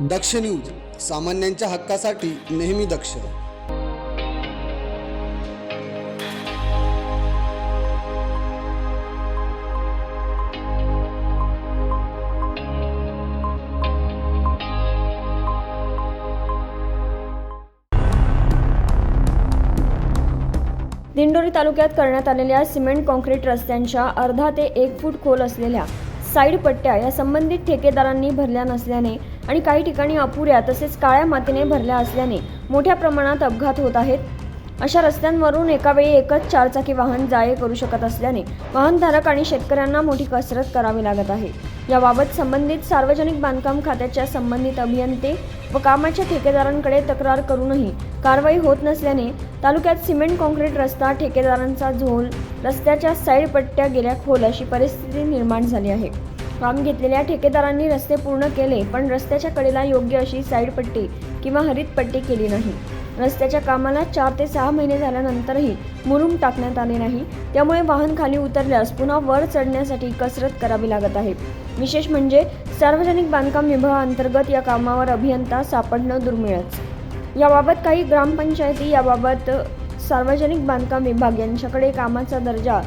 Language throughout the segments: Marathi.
दक्ष न्यूज सामान्यांच्या हक्कासाठी नेहमी दक्ष. दिंडोरी तालुक्यात करण्यात आलेल्या सिमेंट कॉन्क्रीट रस्त्यांच्या अर्धा ते एक फूट खोल असलेल्या साईड पट्ट्या या संबंधित ठेकेदारांनी भरल्या नसल्याने आणि काही ठिकाणी अपुऱ्या तसेच काळ्या मातीने भरल्या असल्याने मोठ्या प्रमाणात अपघात होत आहेत. अशा रस्त्यांवरून एकावेळी एकच चारचाकी वाहन जाये करू शकत असल्याने वाहनधारक आणि शेतकऱ्यांना मोठी कसरत करावी लागत आहे. याबाबत संबंधित सार्वजनिक बांधकाम खात्याच्या संबंधित अभियंते व कामाच्या ठेकेदारांकडे तक्रार करूनही कारवाई होत नसल्याने तालुक्यात सिमेंट कॉन्क्रीट रस्ता ठेकेदारांचा झोल रस्त्याच्या साईड पट्ट्या गेल्या खोल अशी परिस्थिती निर्माण झाली आहे. काम घेतलेल्या ठेकेदारांनी रस्ते पूर्ण केले पण रस्त्याच्या कडेला योग्य अशी साईड पट्टी किंवा हरित पट्टी केली नाही. रस्त्याच्या कामाला चार ते सहा महिने झाल्यानंतरही मुरुम टाकण्यात आले नाही. त्यामुळे वाहन खाली उतरल्यास पुन्हा वर चढण्यासाठी कसरत करावी लागत आहे. विशेष म्हणजे सार्वजनिक बांधकाम विभागाअंतर्गत या कामावर अभियंता सापडणं दुर्मिळच. याबाबत काही ग्रामपंचायती याबाबत सार्वजनिक बांधकाम विभाग यांच्याकडे कामाचा दर्जा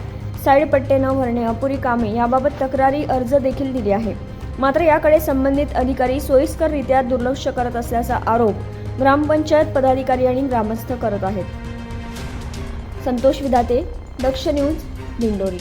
साईडपट्टे न भरणे अपुरी कामे याबाबत तक्रारी अर्ज देखील दिले आहे मात्र याकडे संबंधित अधिकारी सोयीस्कररित्या दुर्लक्ष करत असल्याचा आरोप ग्रामपंचायत पदाधिकारी आणि ग्रामस्थ करत आहेत. संतोष विधाते दक्ष न्यूज दिंडोरी.